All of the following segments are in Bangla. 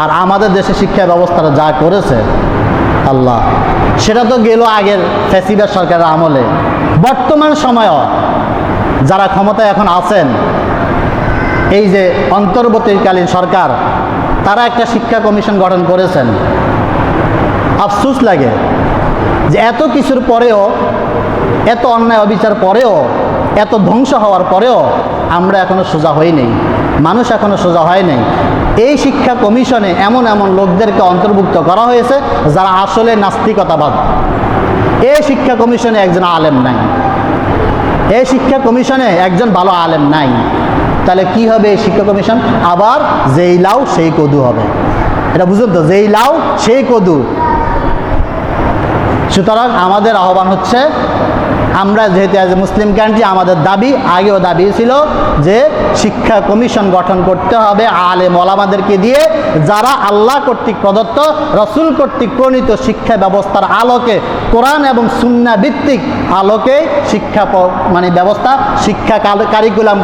আর আমাদের দেশে শিক্ষা ব্যবস্থাটা যা করেছে, আল্লাহ, সেটা তো গেল আগের ফ্যাসিবাদ সরকারের আমলে। বর্তমান সময়ও যারা ক্ষমতায় এখন আছেন, এই যে অন্তর্বর্তীকালীন সরকার, তারা একটা শিক্ষা কমিশন গঠন করেছেন। আফসুস লাগে যে এত কিছুর পরেও, এত অন্যায় অবিচার পরেও এত ধ্বংস হওয়ার পরেও আমরা এখনও সোজা হই নেই। মানুষ এখনও সোজা হয় নাই। এই শিক্ষা কমিশনে এমন এমন লোকদেরকে অন্তর্ভুক্ত করা হয়েছে যারা আসলে নাস্তিকতাবাদ। এই শিক্ষা কমিশনে একজন আলেম নাই। এই শিক্ষা কমিশনে একজন ভালো আলেম নাই। তাহলে কি হবে এই শিক্ষা কমিশন? আবার যেই লাউ সেই কদু হবে। এটা বুঝুন তো, যেই লাউ সেই কদু। সুতরাং আমাদের আহ্বান হচ্ছে, আমরা যেহেতু অ্যাজ এ মুসলিম কান্ট্রি আমাদের দাবি, আগেও দাবি ছিল যে শিক্ষা কমিশন গঠন করতে হবে আলে মলামাদেরকে দিয়ে, যারা আল্লাহ কর্তৃক প্রদত্ত, রসুল কর্তৃক প্রণীত শিক্ষা ব্যবস্থার আলোকে, কোরআন এবং সুন্না ভিত্তিক আলোকে শিক্ষা মানে ব্যবস্থা, শিক্ষা কারিকুলাম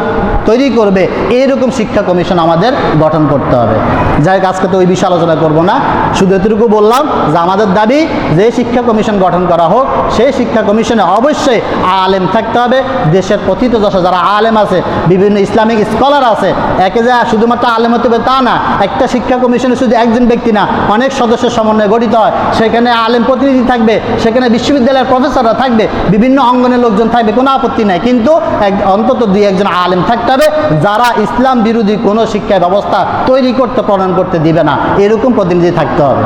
তৈরি করবে, এইরকম শিক্ষা কমিশন আমাদের গঠন করতে হবে। যাই আজকে তো ওই বিষয়ে আলোচনা করব না। শুধু এতটুকু বললাম যে আমাদের দাবি যে শিক্ষা কমিশন গঠন করা হোক, সেই শিক্ষা কমিশনে অবশ্যই আলেম থাকতে হবে। দেশের প্রথিত দশা যারা আলেম আছে, বিভিন্ন ইসলামিক স্কলার আছে, একে যা শুধুমাত্র আলেম হতে হবে তা না, একটা শিক্ষা কমিশনে শুধু একজন ব্যক্তি না, অনেক সদস্যের সমন্বয়ে গঠিত হয়। সেখানে আলেম প্রতিনিধি থাকবে, সেখানে বিশ্ববিদ্যালয়ের প্রফেসররা থাকবে, বিভিন্ন অঙ্গনের লোকজন থাকবে, কোনো আপত্তি নাই। কিন্তু এক, অন্তত দুই, একজন আলেম থাকতে হবে, যারা ইসলাম বিরোধী কোনো শিক্ষা ব্যবস্থা তৈরি করতে, প্রণয়ন করতে দিবে না। এরকম প্রতিনিধি থাকতে হবে।